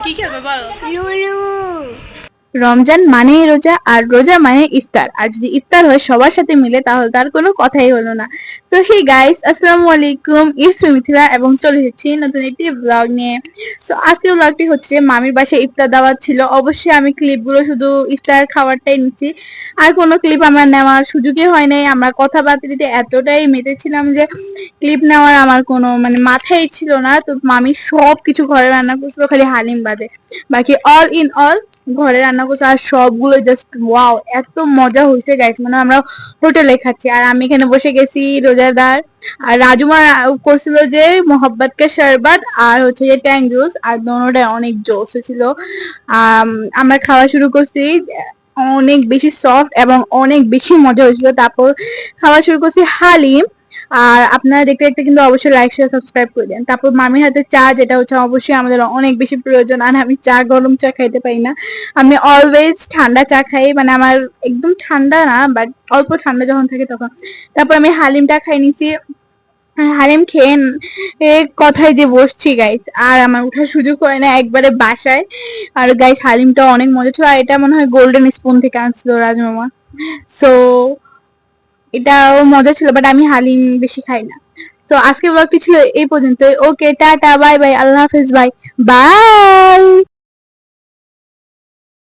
কি খেলবে বলো? লুলু রমজান মানেই রোজা আর রোজা মানে ইফতার। আর যদি ইফতার হয় সবার সাথে মিলে, তাহলে তার কোনো কথাই হলো না। তো হে গাইস আসসালামু আলাইকুম ইটস মিথিলা এবং চলে এসেছি নতুন একটি ব্লগ নিয়ে। তো আজকের ব্লগটি হচ্ছে, মামির বাসায় ইফতার দাওয়াত ছিল। অবশ্যই আমি ক্লিপগুলো শুধু ইফতার খাবারটাই নিচ্ছি আর কোনো ক্লিপ আমার নেওয়ার সুযোগই হয় নাই। আমরা কথাবার্তা দিতে এতটাই মেতেছিলাম যে ক্লিপ নেওয়ার আমার কোনো মানে মাথায় ছিল না। তো মামি সব কিছু ঘরে রান্না করছিল, খালি হালিম বাদে। বাকি অল ইন অল ঘরে রান্না করছে আর সবগুলো জাস্ট ওয়াও এত মজা হয়েছে গাইস মানে আমরা হোটেলে খাচ্ছি। আর আমি এখানে বসে গেছি রোজাদার। আর রাজুমা করছিল যে মোহাব্বত কে শরবত আর হচ্ছে যে ট্যাং জুস আর দোনোটাই অনেক জোস হয়েছিল। আম, আমরা খাওয়া শুরু করছি। অনেক বেশি সফট এবং অনেক বেশি মজা হয়েছিল। তারপর খাওয়া শুরু করছি হালিম। আর আপনারা দেখতে দেখতে কিন্তু অবশ্যই লাইক শেয়ার সাবস্ক্রাইব করে দেন। তারপর মামির হাতে চা, যেটা হচ্ছে অবশ্যই আমাদের অনেক বেশি প্রয়োজন। আর আমি চা, গরম চা খাইতে পারি না। আমি অলওয়েজ ঠান্ডা চা খাই মানে আমার একদম ঠান্ডা না বাট অল্প ঠান্ডা যখন থাকে তখন। তারপর আমি হালিমটা খাই নিছি। হালিম খেয়ে কথায় যে বসছি গাইস আর আমার ওঠার সুযোগ হয় না একবারে বাসায়। আর গাইস হালিমটা অনেক মজা। ছিল আর এটা মনে হয় গোল্ডেন স্পুন থেকে আনছিল রাজমামা। সো এটাও মজা ছিল বাট আমি হালিম বেশি খাই না। তো আজকে ব্লগটি ছিল এই পর্যন্ত ওকে টাটা বাই বাই আল্লাহ হাফেজ বাই বাই